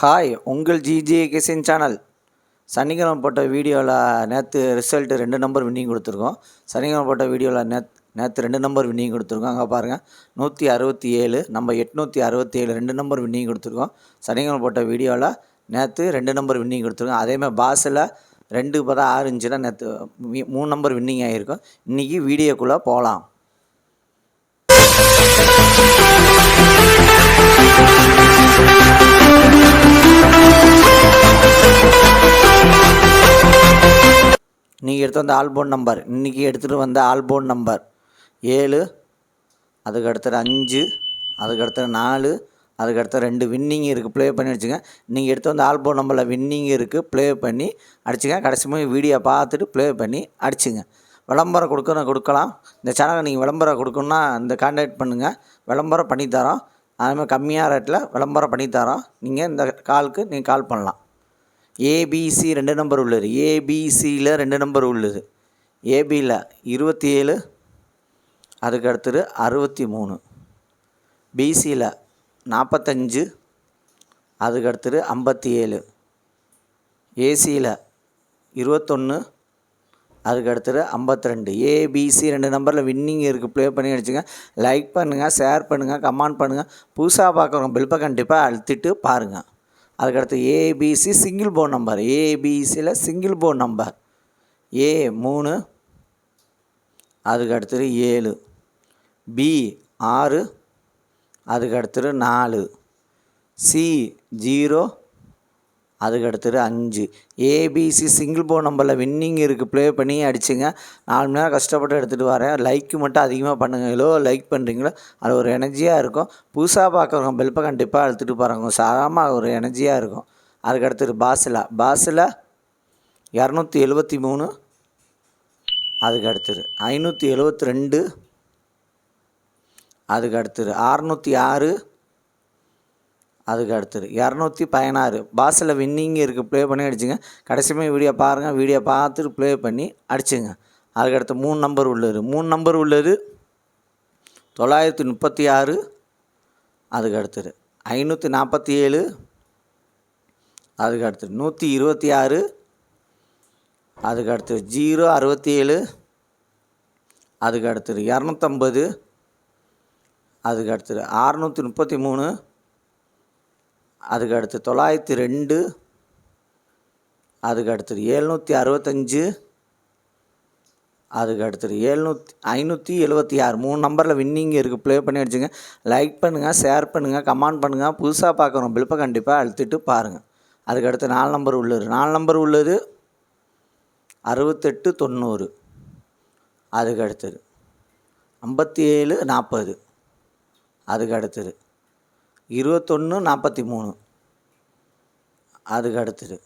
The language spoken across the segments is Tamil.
ஹாய் உங்கள் ஜிஜே கிசின் சேனல் சனிக்கிழமை போட்ட வீடியோவில் நேற்று ரிசல்ட்டு ரெண்டு நம்பர் வின்னிங் கொடுத்துருக்கோம். சனிக்கிழமை போட்ட வீடியோவில் நேத் நேற்று ரெண்டு நம்பர் வின்னிங் கொடுத்துருக்கோம். அங்கே பாருங்கள் நூற்றி அறுபத்தி ஏழு நம்ம எட்நூற்றி அறுபத்தி ஏழு ரெண்டு நம்பர் வின்னிங் கொடுத்துருக்கோம். சனிக்கிழமை போட்ட வீடியோவில் நேற்று ரெண்டு நம்பர் வின்னிங் கொடுத்துருக்கோம். அதேமாதிரி பாஸில் ரெண்டு பதா ஆறு இன்ச்சுனா நேற்று மூணு நம்பர் வின்னிங் ஆகிருக்கும் இன்றைக்கி வீடியோக்குள்ளே போகலாம் நீங்கள் எடுத்து வந்த ஆல்போன் நம்பர் இன்றைக்கி எடுத்துகிட்டு வந்த ஆல்போன் நம்பர் ஏழு அதுக்கு அடுத்தது அஞ்சு அதுக்கு அடுத்தது நாலு அதுக்கு அடுத்த ரெண்டு வின்னிங் இருக்குது ப்ளே பண்ணி அடிச்சுங்க நீங்கள் எடுத்து வந்த ஆல்போன் நம்பரில் வின்னிங் இருக்குது ப்ளே பண்ணி அடிச்சுங்க கடைசி மாதிரி வீடியோ பார்த்துட்டு ப்ளே பண்ணி அடிச்சுங்க விளம்பரம் கொடுக்கணும் கொடுக்கலாம். இந்த சேனலை நீங்கள் விளம்பரம் கொடுக்கணுன்னா இந்த கான்டாக்ட் பண்ணுங்கள் விளம்பரம் பண்ணித்தரோம். அதுமாதிரி கம்மியாக ரேட்டில் விளம்பரம் பண்ணித்தரோம். நீங்கள் இந்த காலுக்கு நீங்கள் கால் பண்ணலாம். ஏபிசி ரெண்டு நம்பர் உள்ளது. ஏபிசியில் ரெண்டு நம்பர் உள்ளது. ஏபியில் இருபத்தி ஏழு அதுக்கு அடுத்தது அறுபத்தி மூணு பிசியில் நாற்பத்தஞ்சு அதுக்கு அடுத்தது ஐம்பத்தி ஏழு ஏசியில் இருபத்தொன்று அதுக்கு அடுத்தது ஐம்பத்தி ரெண்டு ஏபிசி ரெண்டு நம்பரில் வின்னிங் இருக்குது ப்ளே பண்ணி அடிச்சுங்க. லைக் பண்ணுங்கள் ஷேர் பண்ணுங்கள் கமெண்ட் பண்ணுங்கள் புதுசாக பார்க்குறவங்க பில்பை கண்டிப்பாக அழுத்திட்டு பாருங்கள் அதுக்கடுத்து ஏபிசி சிங்கிள் போன் நம்பர் ஏபிசியில் சிங்கிள் போன் நம்பர் ஏ மூணு. அதுக்கு அடுத்தது ஏழு. பி ஆறு. அதுக்கடுத்து நாலு. C zero. அதுக்கு அடுத்தது அஞ்சு ஏபிசி சிங்கிள் போன் நம்பரில் வின்னிங் இருக்குது ப்ளே பண்ணி அடிச்சுங்க. நாலு மணி நேரம் கஷ்டப்பட்டு எடுத்துகிட்டு வரேன். லைக்கு மட்டும் அதிகமாக பண்ணுங்கள் எவ்வளோ லைக் பண்ணுறீங்களோ அது ஒரு எனர்ஜியாக இருக்கும். புதுசாக பார்க்குறவங்க பெல்ப்பை கண்டிப்பாக எடுத்துகிட்டு போகிறாங்க சாதாரணமாக ஒரு எனர்ஜியாக இருக்கும். அதுக்கடுத்தது பாசிலா பாசிலா இரநூத்தி எழுபத்தி மூணு. அதுக்கு அடுத்தது ஐநூற்றி எழுபத்தி ரெண்டு. அதுக்கு அடுத்தது அறநூற்றி ஆறு. அதுக்கு அடுத்தது. இரநூத்தி பதினாறு. பாஸில் வின்னிங் இருக்குது ப்ளே பண்ணி அடிச்சுங்க. கடைசியுமே வீடியோ பாருங்கள் வீடியோ பார்த்துட்டு ப்ளே பண்ணி அடிச்சுங்க. அதுக்கடுத்து மூணு நம்பர் உள்ளது. மூணு நம்பர் உள்ளது தொள்ளாயிரத்தி முப்பத்தி ஆறு. அதுக்கு அடுத்தது ஐநூற்றி நாற்பத்தி ஏழு. அதுக்கு அடுத்தது நூற்றி இருபத்தி ஆறு. அதுக்கு அடுத்தது ஜீரோ அறுபத்தி ஏழு. அதுக்கு அடுத்தது இரநூத்தம்பது. அதுக்கு அடுத்தது அறநூற்றி முப்பத்தி மூணு. அதுக்கு அடுத்து தொள்ளாயிரத்தி ரெண்டு அதுக்கு அடுத்தது எழுநூற்றி அறுபத்தஞ்சு அதுக்கு அடுத்தது எழுநூற்றி ஐநூற்றி எழுபத்தி ஆறு. மூணு நம்பரில் வின்னிங் இருக்குது ப்ளே பண்ணி அடிச்சுங்க. லைக் பண்ணுங்கள் ஷேர் பண்ணுங்கள் கமெண்ட் பண்ணுங்கள் புதுசாக பார்க்குறோம் பில்ப்பை கண்டிப்பாக அழுத்திட்டு பாருங்கள் அதுக்கு அடுத்து நாலு நம்பர் உள்ளது நாலு நம்பர் உள்ளது அறுபத்தெட்டு தொண்ணூறு. அதுக்கு அடுத்தது ஐம்பத்தி ஏழு நாற்பது. அதுக்கு அடுத்தது இருபத்தொன்று நாற்பத்தி மூணு அதுக்கு அடுத்தது.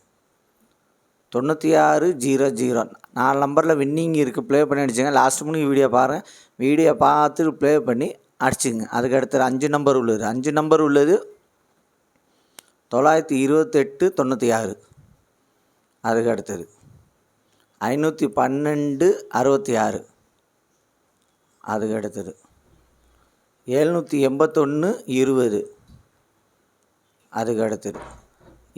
தொண்ணூற்றி ஆறு ஜீரோ ஜீரோ. நாலு நம்பரில் வின்னிங் இருக்குது ப்ளே பண்ணி அடிச்சுங்க. லாஸ்ட் மணிக்கு வீடியோ பாருங்கள் வீடியோ பார்த்துட்டு ப்ளே பண்ணி அடிச்சுங்க. அதுக்கு அடுத்தது அஞ்சு நம்பர் உள்ளது. அஞ்சு நம்பர் உள்ளது தொள்ளாயிரத்தி இருபத்தெட்டு தொண்ணூற்றி ஆறு அதுக்கு அடுத்தது. ஐநூற்றி பன்னெண்டு அறுபத்தி ஆறு அதுக்கு அடுத்தது. எழுநூற்றி எண்பத்தொன்று இருபது. அதுக்கு அடுத்தது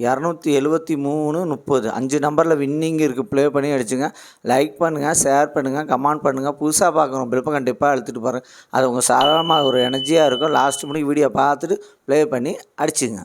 இரநூத்தி எழுபத்தி மூணு முப்பது. அஞ்சு நம்பரில் வின்னிங் இருக்குது ப்ளே பண்ணி அடிச்சுங்க. லைக் பண்ணுங்கள் ஷேர் பண்ணுங்கள் கமெண்ட் பண்ணுங்கள் புதுசாக பார்க்குறோம் பில்ப்பை கண்டிப்பாக எடுத்துகிட்டு போகிறேன் அது உங்கள் சாதாரணமாக ஒரு எனர்ஜியாக இருக்கும். லாஸ்ட் மணிக்கு வீடியோ பார்த்துட்டு ப்ளே பண்ணி அடிச்சுங்க.